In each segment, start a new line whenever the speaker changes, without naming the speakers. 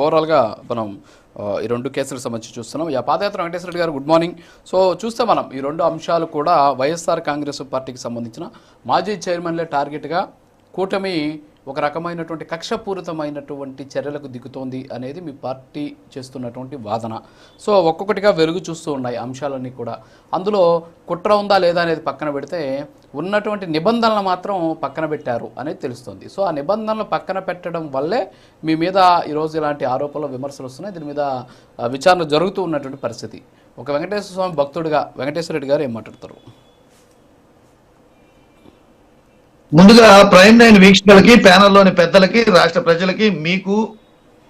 ఓవరాల్గా మనం ఈ రెండు కేసులకు సంబంధించి చూస్తున్నాం. యా పాదయాత్ర వెంకటేశ్వర రెడ్డి గారు గుడ్ మార్నింగ్ సో చూస్తే మనం ఈ రెండు అంశాలు కూడా వైఎస్ఆర్ కాంగ్రెస్ పార్టీకి సంబంధించిన మాజీ చైర్మన్లే టార్గెట్గా కూటమి ఒక రకమైనటువంటి కక్షపూరితమైనటువంటి చర్యలకు దిగుతోంది అనేది మీ పార్టీ చేస్తున్నటువంటి వాదన. సో ఒక్కొక్కటిగా వెలుగు చూస్తూ ఉన్నాయి అంశాలన్నీ కూడా. అందులో కుట్ర ఉందా లేదా అనేది పక్కన పెడితే ఉన్నటువంటి నిబంధనలు మాత్రం పక్కన పెట్టారు అనేది తెలుస్తుంది. సో ఆ నిబంధనలు పక్కన పెట్టడం వల్లే మీ మీద ఈరోజు ఇలాంటి ఆరోపణలు విమర్శలు వస్తున్నాయి. దీని మీద విచారణ జరుగుతూ ఉన్నటువంటి పరిస్థితి. ఒక వెంకటేశ్వర స్వామి భక్తుడిగా వెంకటేశ్వర రెడ్డి గారు ఏం మాట్లాడతారు?
ముందుగా ప్రైమ్ నైన్ వీక్షకులకి ప్యానల్లోని పెద్దలకి రాష్ట్ర ప్రజలకి మీకు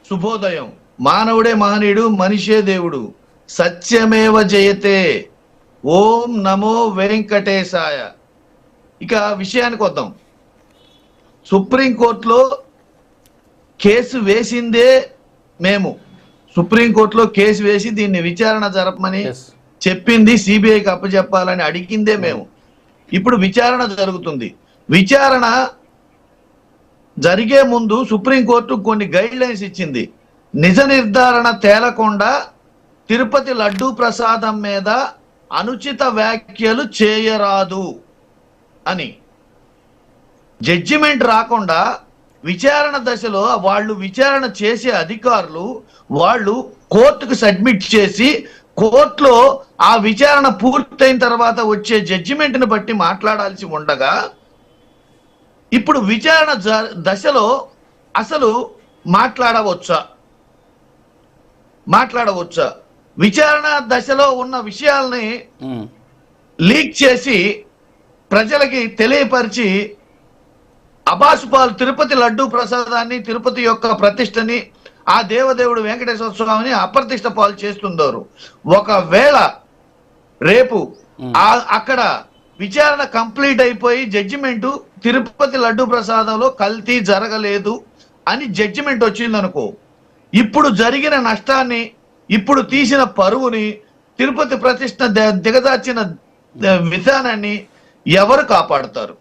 శుభోదయం. మానవుడే మహనీయుడు మనిషే దేవుడు. సత్యమేవ జయతే. ఓం నమో వెంకటేశాయ. ఇక విషయానికి వద్దాం. సుప్రీంకోర్టులో కేసు వేసిందే మేము. సుప్రీంకోర్టులో కేసు వేసి దీన్ని విచారణ జరపమని. చెప్పింది సిబిఐకి అప్పచెప్పాలని అడిగిందే మేము. ఇప్పుడు విచారణ జరుగుతుంది. విచారణ జరిగే ముందు సుప్రీంకోర్టు కొన్ని గైడ్ లైన్స్ ఇచ్చింది. నిజ నిర్ధారణ తేలకుండా తిరుపతి లడ్డూ ప్రసాదం మీద అనుచిత వ్యాఖ్యలు చేయరాదు. అని. జడ్జిమెంట్ రాకుండా విచారణ దశలో వాళ్ళు విచారణ చేసే అధికారులు వాళ్ళు కోర్టుకు సబ్మిట్ చేసి కోర్టులో ఆ విచారణ పూర్తయిన తర్వాత వచ్చే జడ్జిమెంట్ని బట్టి మాట్లాడాల్సి ఉండగా ఇప్పుడు విచారణ దశలో అసలు మాట్లాడవచ్చా? మాట్లాడవచ్చా? విచారణ దశలో ఉన్న విషయాల్ని లీక్ చేసి ప్రజలకి తెలియపరిచి అబాసుపాలు తిరుపతి లడ్డూ ప్రసాదాన్ని తిరుపతి యొక్క ప్రతిష్టని ఆ దేవదేవుడు వెంకటేశ్వర స్వామిని అప్రతిష్ట పాలు చేస్తుందోరు ఒకవేళ రేపు అక్కడ విచారణ కంప్లీట్ అయిపోయి జడ్జిమెంట్ తిరుపతి లడ్డూ ప్రసాదంలో కల్తీ జరగలేదు అని జడ్జిమెంట్ వచ్చిందనుకో ఇప్పుడు జరిగిన నష్టాన్ని ఇప్పుడు తీసిన పరువుని తిరుపతి ప్రతిష్ట ద- దిగజార్చిన ద- విధానాన్ని ఎవరు కాపాడుతారు?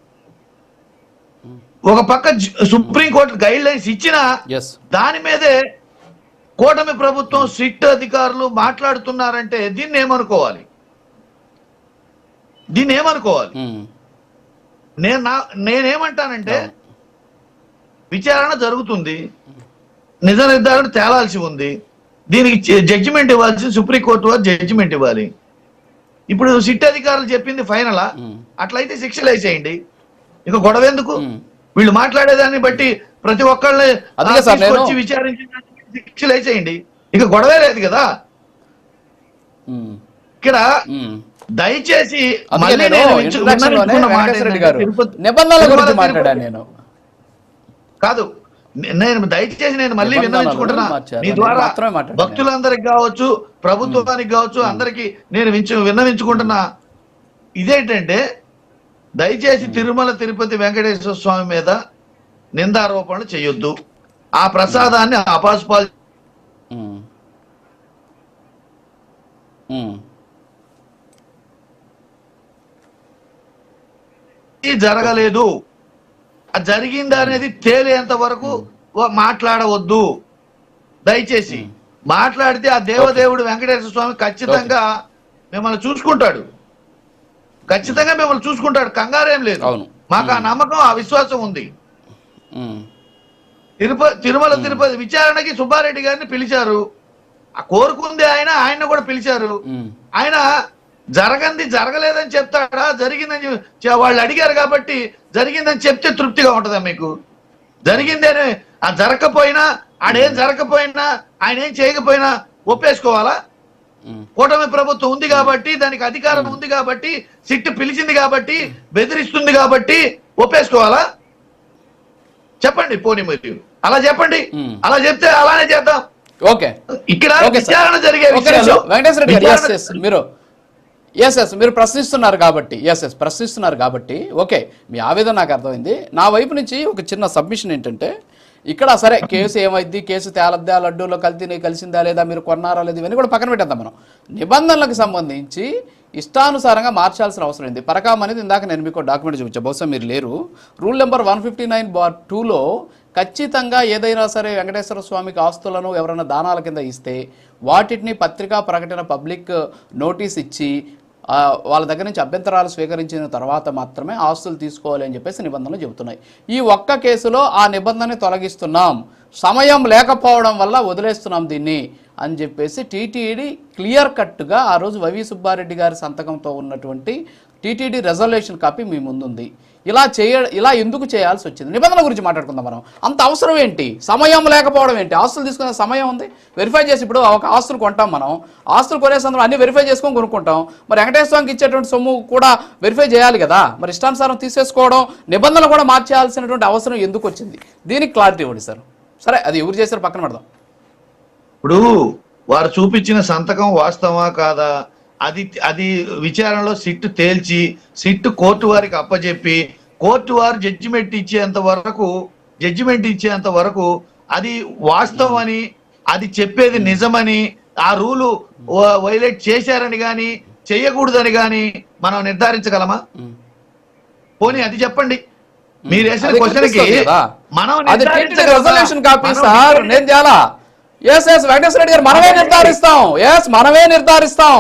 ఒక పక్క సుప్రీంకోర్టు గైడ్ లైన్స్ ఇచ్చినా దాని మీదే కూటమి ప్రభుత్వం సిట్ అధికారులు మాట్లాడుతున్నారంటే దీన్ని ఏమనుకోవాలి? దీన్ని ఏమనుకోవాలి?
ఉమ్,
నేను నా నేనేమంటానంటే విచారణ జరుగుతుంది నిజ నిర్ధారణ తేలాల్సి ఉంది దీనికి జడ్జిమెంట్ ఇవ్వాల్సి సుప్రీంకోర్టు వారు జడ్జిమెంట్ ఇవ్వాలి. ఇప్పుడు సిట్ అధికారులు చెప్పింది ఫైనలా అట్లయితే శిక్షలు వేసేయండి ఇక గొడవ ఎందుకు. వీళ్ళు మాట్లాడేదాన్ని బట్టి ప్రతి ఒక్కళ్ళని
అందుకే
ఆ,
సార్ నేను-
తీసుకొచ్చి విచారించి శిక్షలు వేసేయండి ఇక గొడవే లేదు కదా? ఇక్కడ. దయచేసి
నిబంధనల గురించి మాట్లాడాను నేను.
కాదు. నేను దయచేసి నేను మళ్ళీ విన్నవించుకుంటున్నా. మీ ద్వారా. భక్తులందరికి కావచ్చు ప్రభుత్వానికి కావచ్చు అందరికి నేను వించు విన్నవించుకుంటున్నా. ఇదేంటంటే దయచేసి తిరుమల తిరుపతి వెంకటేశ్వర స్వామి మీద నిందారోపణలు చేయొద్దు. ఆ ప్రసాదాన్ని అపాసుపాలు. జరగలేదు. జరిగిందా అనేది తేలేంత వరకు మాట్లాడవద్దు. దయచేసి మాట్లాడితే ఆ దేవదేవుడు వెంకటేశ్వర స్వామి ఖచ్చితంగా మిమ్మల్ని చూసుకుంటాడు. ఖచ్చితంగా మిమ్మల్ని చూసుకుంటాడు. కంగారేం లేదు. మాకు ఆ నమ్మకం ఆ విశ్వాసం ఉంది. తిరుపతి తిరుమల తిరుపతి విచారణకి సుబ్బారెడ్డి గారిని పిలిచారు. ఆ కోరుకుంది ఆయన ఆయన కూడా పిలిచారు. ఆయన జరగంది జరగలేదని చెప్తాడా? జరిగిందని వాళ్ళు అడిగారు కాబట్టి జరిగిందని చెప్తే తృప్తిగా ఉంటుందా మీకు? జరిగింది అని ఆ జరగకపోయినా ఆడేం జరగకపోయినా ఆయన ఏం చేయకపోయినా ఒప్పేసుకోవాలా. కూటమి ప్రభుత్వం ఉంది కాబట్టి దానికి అధికారం ఉంది కాబట్టి సిట్ పిలిచింది కాబట్టి బెదిరిస్తుంది కాబట్టి ఒప్పేసుకోవాలా? చెప్పండి పోనీ మీరు. అలా చెప్పండి. అలా చెప్తే అలానే చేద్దాం.
ఓకే.
ఇక్కడ. విచారణ జరిగే
మీరు ఎస్ ఎస్ మీరు ప్రశ్నిస్తున్నారు కాబట్టి. ఎస్ ఎస్ ప్రశ్నిస్తున్నారు కాబట్టి. ఓకే మీ ఆవేదన నాకు అర్థమైంది. నా వైపు నుంచి ఒక చిన్న సబ్మిషన్ ఏంటంటే ఇక్కడ సరే కేసు ఏమైంది కేసు తేలద్దా? లడ్డూలో కల్తీ కలిసిందా లేదా? మీరు కొన్నారా లేదా? ఇవన్నీ కూడా పక్కన పెట్టేద్దాం మనం. నిబంధనలకు సంబంధించి ఇష్టానుసారంగా మార్చాల్సిన అవసరం ఉంది పరకాం అనేది ఇందాక నేను మీకు డాక్యుమెంట్ చూపించా. బహుశా మీరు లేరు. Rule number one fifty nine bar టూలో ఖచ్చితంగా ఏదైనా సరే వెంకటేశ్వర స్వామికి ఆస్తులను ఎవరైనా దానాల కింద ఇస్తే వాటిని పత్రికా ప్రకటన పబ్లిక్ నోటీస్ ఇచ్చి వాళ్ళ దగ్గర నుంచి అభ్యంతరాలు స్వీకరించిన తర్వాత మాత్రమే ఆస్తులు తీసుకోవాలి అని చెప్పేసి నిబంధనలు చెబుతున్నాయి. ఈ ఒక్క కేసులో ఆ నిబంధనని తొలగిస్తున్నాం. సమయం లేకపోవడం వల్ల వదిలేస్తున్నాం దీన్ని అని చెప్పేసి టీటీడీ క్లియర్ కట్గా ఆ రోజు వైవి సుబ్బారెడ్డి గారి సంతకంతో ఉన్నటువంటి టీటీడీ రెజల్యూషన్ కాపీ మీ ముందుంది. ఇలా చేయ ఇలా ఎందుకు చేయాల్సి వచ్చింది? నిబంధనల గురించి మాట్లాడుకుందాం మనం. అంత అవసరం ఏంటి? సమయం లేకపోవడం ఏంటి? ఆస్తులు తీసుకునే సమయం ఉంది. వెరిఫై చేసి ఇప్పుడు ఒక ఆస్తులు కొంటాం మనం. ఆస్తులు కొనే సందర్భం అన్ని వెరిఫై చేసుకొని కొనుక్కుంటాం. మరి వెంకటేశ్వర స్వామికి ఇచ్చేటువంటి సొమ్ము కూడా వెరిఫై చేయాలి కదా? మరి ఇష్టానుసారం తీసేసుకోవడం నిబంధనలు కూడా మార్చేయాల్సినటువంటి అవసరం ఎందుకు వచ్చింది? దీనికి క్లారిటీ ఇవ్వండి సార్. సరే అది ఎవరు చేశారు పక్కన పెడదాం.
ఇప్పుడు వారు చూపించిన సంతకం వాస్తవా కాదా? అది అది విచారణలో సిట్ తేల్చి సిట్ కోర్టు వారికి అప్పచెప్పి కోర్టు వారు జడ్జిమెంట్ ఇచ్చేంత వరకు జడ్జిమెంట్ ఇచ్చేంత వరకు అది వాస్తవం అని అది చెప్పేది నిజమని ఆ రూలు వైలేట్ చేశారని గాని చేయకూడదని గాని మనం నిర్ధారించగలమా. పోనీ అది చెప్పండి మీరు వేసిన
క్వశ్చన్కి?
మనం?
రెజల్యూషన్ కాపీ సార్ నేను చాలా ఎస్ ఎస్ వెంకటేశ్వర రెడ్డి గారు మనమే నిర్ధారిస్తాం ఎస్ మనమే నిర్ధారిస్తాం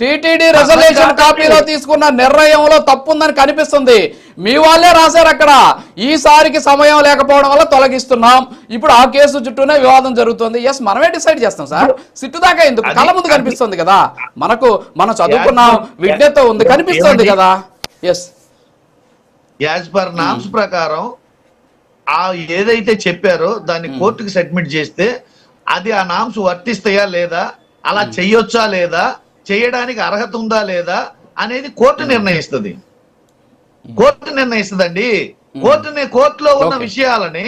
టీటీడీ రెజల్యూషన్ కాపీలో తీసుకున్న నిర్ణయంలో తప్పుందని కనిపిస్తుంది. మీ వాళ్ళే రాశారు అక్కడ. ఈసారికి సమయం లేకపోవడం వల్ల తొలగిస్తున్నాం. ఇప్పుడు ఆ కేసు చుట్టూనే వివాదం జరుగుతుంది. ఎస్ మనమే డిసైడ్ చేస్తాం సార్. సిట్టు దాకా ఎందుకు? కళ్ళ ముందు కనిపిస్తుంది కదా. మనకు మనం చదువుకున్నాం విజ్ఞత ఉంది కనిపిస్తుంది? కదా. ఎస్
యాజ్ పర్ నామ్స్ ప్రకారం ఆ ఏదైతే చెప్పారో దాన్ని కోర్టుకి సబ్మిట్ చేస్తే అది ఆ నామ్స్ వర్తిస్తాయా లేదా అలా చెయ్యొచ్చా లేదా చేయడానికి అర్హత ఉందా లేదా అనేది కోర్టు నిర్ణయిస్తుంది. కోర్టు నిర్ణయిస్తుందండి. కోర్టుని కోర్టులో ఉన్న. విషయాలని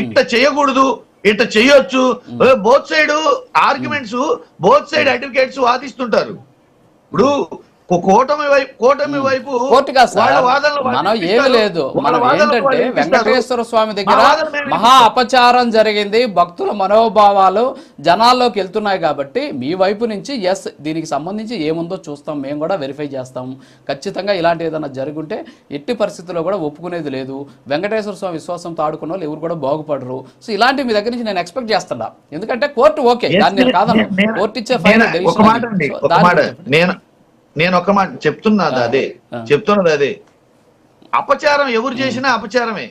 ఇట్ట చేయకూడదు ఇట్ట చేయొచ్చు. Both side arguments both side advocates వాదిస్తుంటారు. ఇప్పుడు కూటమి వైపు కూటమి వైపు
కోర్టు మనం ఏమి. లేదు. మనం ఏంటంటే. వెంకటేశ్వర స్వామి దగ్గర మహా అపచారం జరిగింది. భక్తుల మనోభావాలు జనాల్లోకి వెళ్తున్నాయి కాబట్టి మీ వైపు నుంచి ఎస్ దీనికి సంబంధించి ఏముందో చూస్తాం. మేము కూడా వెరిఫై చేస్తాం. ఖచ్చితంగా ఇలాంటి ఏదైనా జరుగుంటే ఎట్టి పరిస్థితుల్లో కూడా ఒప్పుకునేది లేదు. వెంకటేశ్వర స్వామి విశ్వాసంతో ఆడుకున్న వాళ్ళు ఎవరు కూడా బాగుపడరు. సో ఇలాంటి మీ దగ్గర నుంచి నేను ఎక్స్పెక్ట్ చేస్తున్నా ఎందుకంటే కోర్టు ఓకే దాన్ని నేను కాదను కోర్టు ఇచ్చే ఫైనల్
నేను నేను ఒక మాట చెప్తున్నది అదే. చెప్తున్నది అదే. అపచారం ఎవరు చేసినా అపచారమే.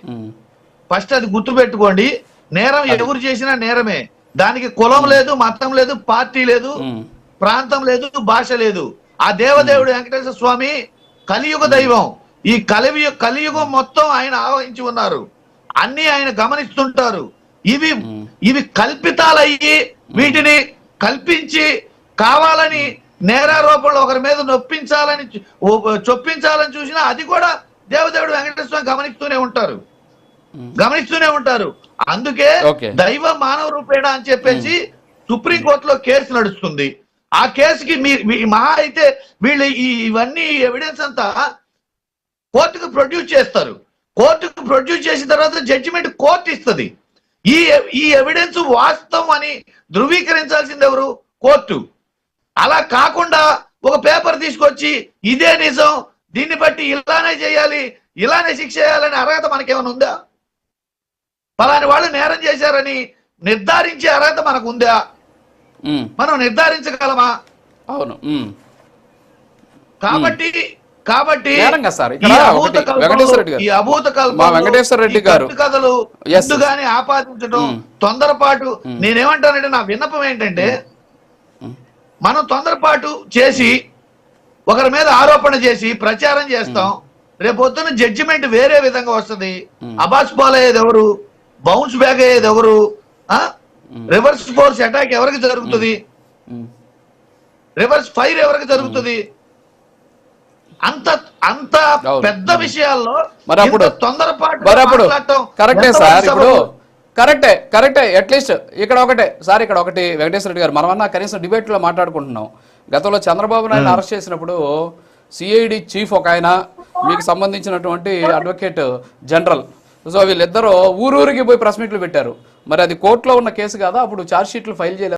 ఫస్ట్ అది గుర్తు పెట్టుకోండి నేరం ఎవరు చేసినా నేరమే. దానికి కులం లేదు మతం లేదు పార్టీ లేదు ప్రాంతం లేదు భాష లేదు. ఆ దేవదేవుడు వెంకటేశ్వర స్వామి కలియుగ దైవం. ఈ కలివి కలియుగం మొత్తం ఆయన ఆవహించి ఉన్నారు. అన్ని ఆయన గమనిస్తుంటారు. ఇవి ఇవి కల్పితాలయ్యి వీటిని కల్పించి కావాలని నేరారోపణలు ఒకరి మీద నొప్పించాలని చొప్పించాలని చూసినా అది కూడా దేవదేవుడు వెంకటేశ్వర స్వామి గమనిస్తూనే ఉంటారు. గమనిస్తూనే ఉంటారు. అందుకే. దైవ మానవ రూపేణ అని చెప్పేసి సుప్రీం కోర్టులో కేసు నడుస్తుంది. ఆ కేసుకి మీ మీ- మహా అయితే వీళ్ళు ఈ ఇవన్నీ ఎవిడెన్స్ అంతా కోర్టుకు ప్రొడ్యూస్ చేస్తారు. కోర్టుకు ప్రొడ్యూస్ చేసిన తర్వాత జడ్జిమెంట్ కోర్టు ఇస్తుంది. ఈ ఈ ఎవిడెన్స్ వాస్తవం అని ధృవీకరించాల్సింది ఎవరు? కోర్టు. అలా కాకుండా ఒక పేపర్ తీసుకొచ్చి ఇదే నిజం దీన్ని బట్టి ఇలానే చేయాలి ఇలానే శిక్ష చేయాలని అర్హత మనకేమైనా ఉందా? పలాని వాళ్ళు నేరం చేశారని నిర్ధారించే అర్హత మనకు ఉందా మనం నిర్ధారించగలమా?
అవును.
కాబట్టి కాబట్టి ఈ అభూత
వెంకటేశ్వర రెడ్డి గారు.
కథలు ముందుగానే ఆపాదించడం. తొందరపాటు నేనేమంటానంటే నా విన్నపం ఏంటంటే మనం తొందరపాటు చేసి ఒకరి మీద ఆరోపణ చేసి ప్రచారం చేస్తాం. రేపొద్దున జడ్జిమెంట్ వేరే విధంగా వస్తది. అబాస్ పాల్ అయ్యేది ఎవరు? బౌన్స్ బ్యాక్ అయ్యేది ఎవరు? ఆ? రివర్స్ ఫోర్స్ అటాక్ ఎవరికి జరుగుతుంది. రివర్స్ ఫైర్ ఎవరికి జరుగుతుంది? అంత అంత. పెద్ద విషయాల్లో
మరి అప్పుడు
తొందరపాటు
కరెక్టే సార్ ఇప్పుడు? కరెక్టే కరెక్టే అట్లీస్ట్ ఇక్కడ ఒకటే. సార్ ఇక్కడ ఒకటి. వెంకటేశ్వర రెడ్డి గారు మనమన్నా కనీసం debate లో మాట్లాడుకుంటున్నాం. గతంలో చంద్రబాబు నాయుడు అరెస్ట్ చేసినప్పుడు సిఐడి చీఫ్ ఒక ఆయన మీకు సంబంధించినటువంటి అడ్వకేట్ జనరల్ సో వీళ్ళిద్దరూ ఊరూరికి పోయి ప్రెస్ మీట్లు పెట్టారు. మరి అది కోర్టులో ఉన్న కేసు కాదా? అప్పుడు ఛార్జ్ షీట్లు ఫైల్ చేయలేదు